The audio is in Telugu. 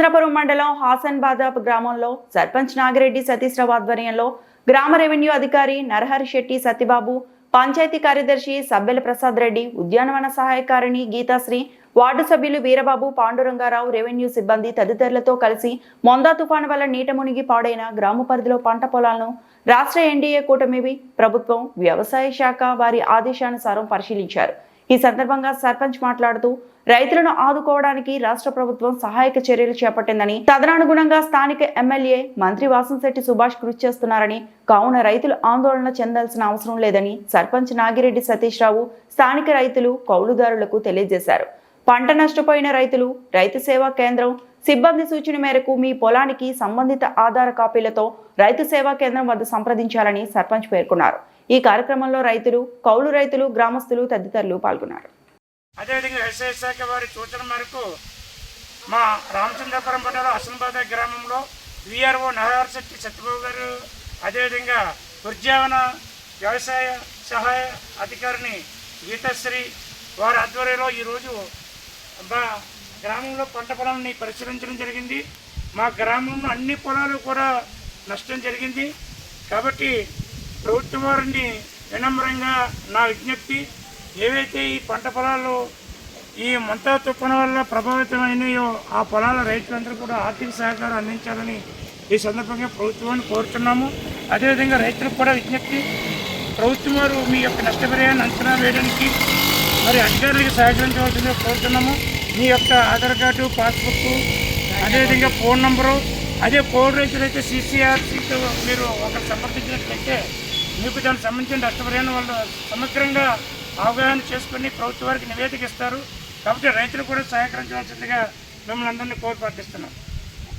చంద్రపురం మండలం హాసన్బాదాబ్ గ్రామంలో సర్పంచ్ నాగిరెడ్డి సతీశ్రావు ఆధ్వర్యంలో గ్రామ రెవెన్యూ అధికారి నరహరి శెట్టి సత్యబాబు పంచాయతీ కార్యదర్శి సబ్బెల ప్రసాద్ రెడ్డి ఉద్యానవన సహాయకారిణి గీతాశ్రీ వార్డు సభ్యులు వీరబాబు పాండురంగారావు రెవెన్యూ సిబ్బంది తదితరులతో కలిసి మొందా తుఫాను వల్ల నీట మునిగి పాడైన గ్రామ పరిధిలో పంట పొలాలను రాష్ట్ర ఎన్డీఏ కూటమివి ప్రభుత్వం వ్యవసాయ శాఖ వారి ఆదేశానుసారం పరిశీలించారు. ఈ సందర్భంగా సర్పంచ్ మాట్లాడుతూ రైతులను ఆదుకోవడానికి రాష్ట్ర ప్రభుత్వం సహాయక చర్యలు చేపట్టిందని తదనుగుణంగా స్థానిక ఎమ్మెల్యే మంత్రి వాసంశెట్టి సుభాష్ కృషి చేస్తున్నారని కావున రైతులు ఆందోళన చెందాల్సిన అవసరం లేదని సర్పంచ్ నాగిరెడ్డి సతీష్ రావు స్థానిక రైతులు కౌలుదారులకు తెలియజేశారు. పంట నష్టపోయిన రైతులు రైతు సేవా కేంద్రం సిబ్బంది సూచన మేరకు మీ పొలానికి సంబంధిత ఆధార కాపీలతో రైతు సేవా కేంద్రం వద్ద సంప్రదించాలని సర్పంచ్ పేర్కొన్నారు. ఈ కార్యక్రమంలో రైతులు కౌలు రైతులు గ్రామస్తులు తదితరులు పాల్గొన్నారు. అదేవిధంగా వ్యవసాయ శాఖ వారి సూచన మేరకు మా రామచంద్రపురం మండలం అసంబాద గ్రామంలో విఆర్ఓ నరహరశెట్టి సత్యబాబు గారు అదేవిధంగా ఉద్యావన వ్యవసాయ సహాయ అధికారిని గీతశ్రీ వారి ఆధ్వర్యంలో ఈరోజు మా గ్రామంలో పంట పొలాన్ని పరిశీలించడం జరిగింది. మా గ్రామంలో అన్ని పొలాలు కూడా నష్టం జరిగింది. కాబట్టి ప్రభుత్వం వారిని వినమ్రంగా నా విజ్ఞప్తి ఏవైతే ఈ పంట పొలాలు ఈ మంతా తుఫాను వల్ల ప్రభావితమైనయో ఆ పొలాల రైతులందరూ కూడా ఆర్థిక సహకారం అందించాలని ఈ సందర్భంగా ప్రభుత్వాన్ని కోరుతున్నాము అదేవిధంగా రైతులకు కూడా విజ్ఞప్తి ప్రభుత్వం వారు మీ యొక్క నష్టపరిహారాన్ని అంచనా వేయడానికి మరి అధికారులకు సహకరించవలసిందిగా కోరుతున్నాము. మీ యొక్క ఆధార్ కార్డు పాస్బుక్ అదేవిధంగా ఫోన్ నంబరు అదే కోడ్ అయితే సీసీఆర్సీతో మీరు ఒకరు సంప్రదించినట్లయితే మీకు దానికి సంబంధించిన నష్టపరిహారం వాళ్ళు సమగ్రంగా అవగాహన చేసుకుని ప్రభుత్వ వారికి నివేదిక ఇస్తారు. కాబట్టి రైతులు కూడా సహకరించవలసిందిగా మిమ్మల్ని అందరినీ కోరి ప్రార్థిస్తున్నాం.